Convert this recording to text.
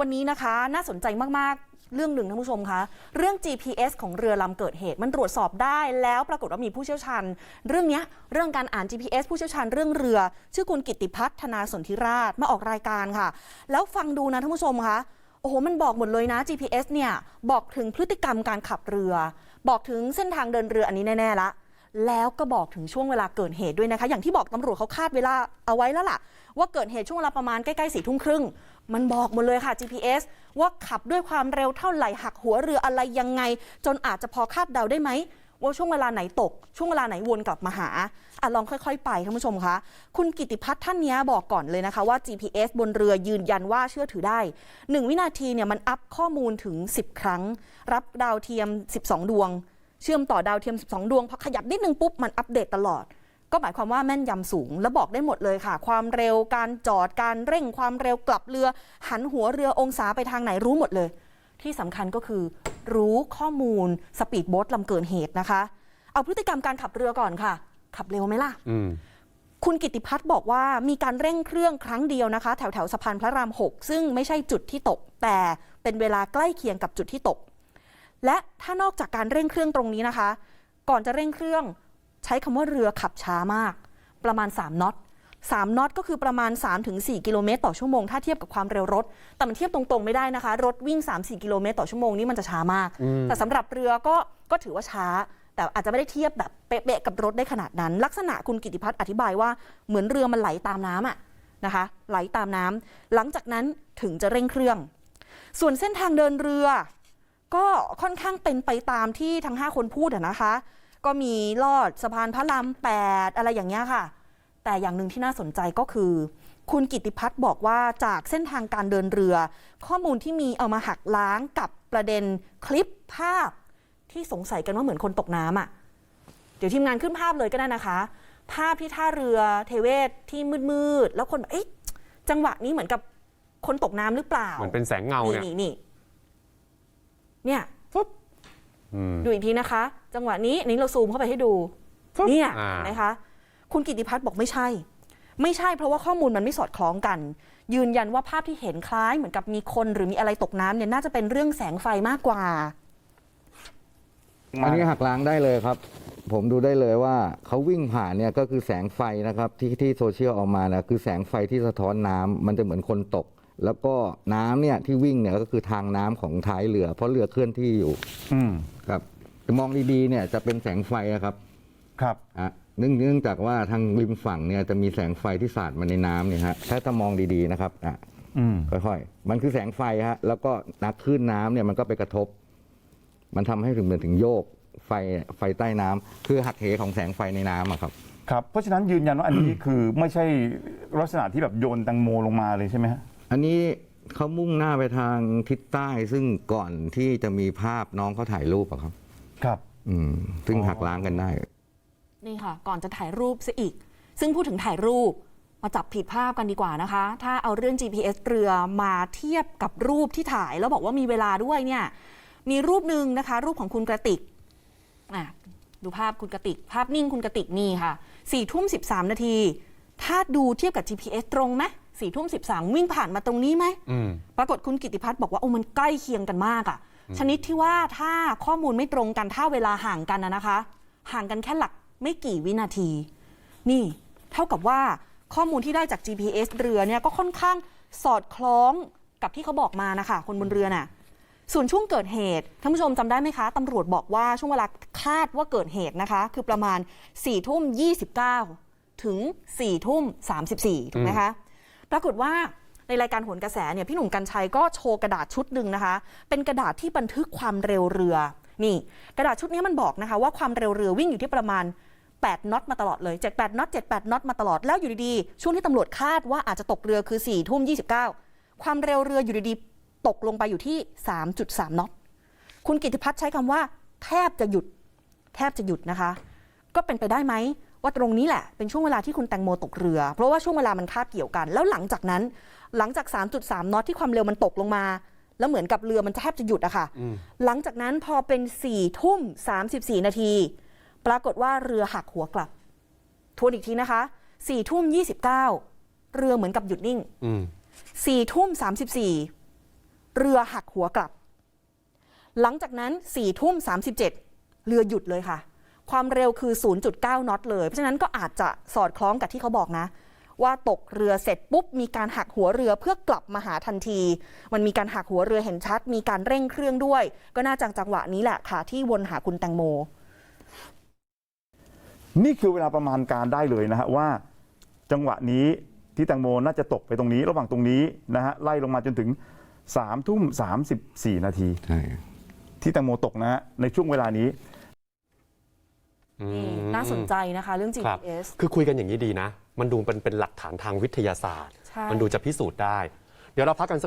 วันนี้นะคะน่าสนใจมาก ๆ เรื่องหนึ่งท่านผู้ชมคะเรื่อง GPS ของเรือลำเกิดเหตุมันตรวจสอบได้แล้วปรากฏว่ามีผู้เชี่ยวชาญ เรื่องนี้เรื่องการอ่าน GPS ผู้เชี่ยวชาญเรื่องเรือ ชื่อคุณกิตติพัฒนาสนธิราชมาออกรายการค่ะ แล้วฟังดูนะท่านผู้ชมคะโอ้โหมันบอกหมดเลยนะ GPS เนี่ยบอกถึงพฤติกรรมการขับเรือ บอกถึงเส้นทางเดินเรืออันนี้แน่ๆละ แล้วก็บอกถึงช่วงเวลาเกิดเหตุด้วยนะคะ อย่างที่บอกตำรวจเขาคาดเวลาเอาไว้แล้วล่ะ ว่าเกิดเหตุช่วงเวลาประมาณใกล้ๆสี่ทุ่มครึ่ง มันบอกหมดเลยค่ะ GPS ว่าขับด้วยความเร็วเท่าไหร่หักหัวเรืออะไรยังไง จนอาจจะพอคาดเดาได้ไหมว่าช่วงเวลาไหนตก ช่วงเวลาไหนวนกลับมาหาอะลองค่อยๆ ไปท่านผู้ชมคะคุณกิติพัฒน์ท่านนี้บอกก่อนเลยนะคะว่า GPS บนเรือยืนยันว่าเชื่อถือได้ 1 วินาทีเนี่ยมันอัพข้อมูลถึง 10 ครั้ง รับดาวเทียม 12 ดวง เชื่อมต่อดาวเทียม 12 ดวงพอขยับนิดนึงปุ๊บมันอัปเดตตลอด ก็หมายความว่าแม่นยำสูง และบอกได้หมดเลยค่ะ ความเร็วการจอดการเร่งความเร็วกลับเรือ หันหัวเรือองศาไปทางไหนรู้หมดเลย ที่สำคัญก็คือ รู้ข้อมูลสปีดโบ๊ทลำเกินเหตุนะคะ เอาพฤติกรรมการขับเรือก่อนค่ะ ขับเร็วไหมล่ะอืมคุณกิติพัฒน์บอกว่ามีการเร่งเครื่องครั้งเดียวนะคะ แถวแถวๆสะพานพระราม 6 ซึ่งไม่ใช่จุดที่ตก แต่เป็นเวลาใกล้เคียงกับจุดที่ตก และถ้านอกจากการเร่งเครื่องตรงนี้นะคะ ก่อนจะเร่งเครื่อง ใช้คำว่าเรือขับช้ามาก ประมาณ 3น็อต3น็อตก็คือประมาณ 3-4 กิโลเมตรต่อชั่วโมง ถ้าเทียบกับความเร็วรถ แต่มันเทียบตรงๆไม่ได้นะคะ รถวิ่ง 3-4 กิโลเมตรต่อชั่วโมงนี่มันจะช้ามากอืมแต่สำหรับเรือก็ก็ถือว่าช้า แต่อาจจะไม่ได้เทียบแบบเป๊ะๆกับรถได้ขนาดนั้น ลักษณะคุณกิติพัฒน์อธิบายว่าเหมือนเรือมันไหลตามน้ำอะนะคะ ไหลตามน้ำหลังจากนั้นถึงจะเร่งเครื่อง ส่วนเส้นทางเดินเรือ ก็ค่อนข้างเป็นไปตามที่ทั้ง 5 คนพูดอะนะคะ ก็มีลอดสะพานพระราม8 อะไรอย่างเงี้ยค่ะ แต่อย่างหนึ่งที่น่าสนใจก็คือ คุณกิติพัฒน์บอกว่าจากเส้นทางการเดินเรือ ข้อมูลที่มีเอามาหักล้างกับประเด็นคลิปภาพ ที่สงสัยกันว่าเหมือนคนตกน้ำอะเดี๋ยวทีมงานขึ้นภาพเลยก็ได้นะคะ ภาพที่ท่าเรือเทเวศที่มืดๆแล้วคนแบบเอ๊ะจังหวะนี้เหมือนกับคนตกน้ำหรือเปล่า เหมือนเป็นแสงเงาเนี่ยนี่นี่ เนี่ยอืมดูอีกทีนะคะ จังหวะนี้นี่เราซูมเข้าไปให้ดูฟึ๊บเนี่ยอ่าเห็นไหมคะคุณกิติพัฒน์บอกไม่ใช่ ไม่ใช่เพราะว่าข้อมูลมันไม่สอดคล้องกัน ยืนยันว่าภาพที่เห็นคล้ายเหมือนกับมีคนหรือมีอะไรตกน้ำเนี่ยน่าจะเป็นเรื่องแสงไฟมากกว่าอันนี้หักล้างได้เลยครับ ผมดูได้เลยว่าเขาวิ่งผ่านเนี่ยก็คือแสงไฟนะครับที่ที่โซเชียลออกมานะคือแสงไฟที่สะท้อนน้ำมันจะเหมือนคนตก แล้วก็น้ำเนี่ยที่วิ่งเนี่ยก็คือทางน้ำของท้ายเรือ เพราะเรือเคลื่อนที่อยู่อืมครับแต่มองดีๆเนี่ยจะเป็นแสงไฟอะครับครับ ฮะเนื่องเนื่องจากว่าทางริมฝั่งเนี่ยจะมีแสงไฟที่สาดมาในน้ำเนี่ยฮะถ้าถ้ามองดีๆนะครับอะอืมค่อยๆ มันคือแสงไฟฮะแล้วก็นักคลื่นน้ำเนี่ยมันก็ไปกระทบ มันทำให้ถึงเหมือนถึงโยกไฟไฟใต้น้ำคือหักเหของแสงไฟในน้ำอะครับ ครับ เพราะฉะนั้นยืนยันว่าอันนี้ คือไม่ใช่ลักษณะที่แบบโยนแตังโมลงมาเลยใช่ไหมฮะ อันนี้เขามุ่งหน้าไปทางทิศใต้ ซึ่งก่อนที่จะมีภาพน้องเขาถ่ายรูปอะครับ ครับ อืม ซึ่งอ๋อหักล้างกันได้ นี่ค่ะ ก่อนจะถ่ายรูปซะอีก ซึ่งพูดถึงถ่ายรูปมาจับผิดภาพกันดีกว่านะคะ ถ้าเอาเรื่อง GPS เรือมาเทียบกับรูปที่ถ่ายแล้วบอกว่ามีเวลาด้วยเนี่ย มีรูปหนึ่งนะคะ รูปของคุณกระติกอะดูภาพคุณกระติก ภาพนิ่งคุณกระติกนี่ค่ะสี่ทุ่มสิบสามนาที ถ้าดูเทียบกับ GPS ตรงไหม สี่ทุ่มสิบสามวิ่งผ่านมาตรงนี้ไหมอืมปรากฏคุณกิติพัฒน์บอกว่าโอ้มันใกล้เคียงกันมากอะชนิดที่ว่าถ้าข้อมูลไม่ตรงกันถ้าเวลาห่างกันนะนะคะ ห่างกันแค่หลักไม่กี่วินาที นี่เท่ากับว่าข้อมูลที่ได้จาก GPS เรือเนี่ยก็ค่อนข้างสอดคล้องกับที่เขาบอกมานะคะ คนบนเรือน่ะส่วนช่วงเกิดเหตุท่านผู้ชมจำได้ไหมคะตำรวจบอกว่าช่วงเวลาคาดว่าเกิดเหตุนะคะ คือประมาณ4ี่ทุ่ม29ถึง4ี่ทุ่ม34ถูกไหมคะ ปรากฏว่าในรายการโหนกระแสเนี่ยพี่หนุ่มกัญชัยก็โชว์กระดาษชุดหนึ่งนะคะ เป็นกระดาษที่บันทึกความเร็วเรือ นี่ กระดาษชุดนี้มันบอกนะคะว่าความเร็วเรือวิ่งอยู่ที่ประมาณ 8น็อตมาตลอดเลย 78น็อต78น็อตมาตลอดแล้วอยู่ดีๆ ช่วงที่ตำรวจคาดว่าอาจจะตกเรือคือ4ทุ่ม29 ความเร็วเรืออยู่ดีๆ ตกลงไปอยู่ที่ 3.3น็อตคุณกิติพัฒน์ใช้คำว่า แทบจะหยุด แทบจะหยุดนะคะ ก็เป็นไปได้ไหม ว่าตรงนี้แหละเป็นช่วงเวลาที่คุณแตงโมตกเรือ เพราะว่าช่วงเวลามันคาบเกี่ยวกัน แล้วหลังจากนั้น หลังจาก 3.3 น็อตที่ความเร็วมันตกลงมา แล้วเหมือนกับเรือมันแทบจะหยุดอะค่ะอืมหลังจากนั้นพอเป็น4ทุ่ม34นาที ปรากฏว่าเรือหักหัวกลับ ทวนอีกทีนะคะ4ทุ่ม29เรือเหมือนกับหยุดนิ่งอืม4ทุ่ม34เรือหักหัวกลับ หลังจากนั้น4ทุ่ม37เรือหยุดเลยค่ะ ความเร็วคือ 0.9 น็อตเลย เพราะฉะนั้นก็อาจจะสอดคล้องกับที่เขาบอกนะ ว่าตกเรือเสร็จปุ๊บมีการหักหัวเรือเพื่อกลับมาหาทันที มันมีการหักหัวเรือเห็นชัด มีการเร่งเครื่องด้วย ก็น่าจะจังหวะนี้แหละค่ะ ที่วนหาคุณแตงโม นี่คือเวลาประมาณการได้เลยนะฮะว่า จังหวะนี้ที่แตงโมน่าจะตกไปตรงนี้ ระหว่างตรงนี้นะฮะไล่ลงมาจนถึงสามทุ่มสามสิบสี่นาทีใช่ที่แตงโมตกนะฮะในช่วงเวลานี้ อืมน่าสนใจนะคะเรื่องครับ GPS คือคุยกันอย่างนี้ดีนะ มันดูเป็นเป็นหลักฐานทางวิทยาศาสตร์ใช่มันดูจะพิสูจน์ได้ เดี๋ยวเราพักกันสัก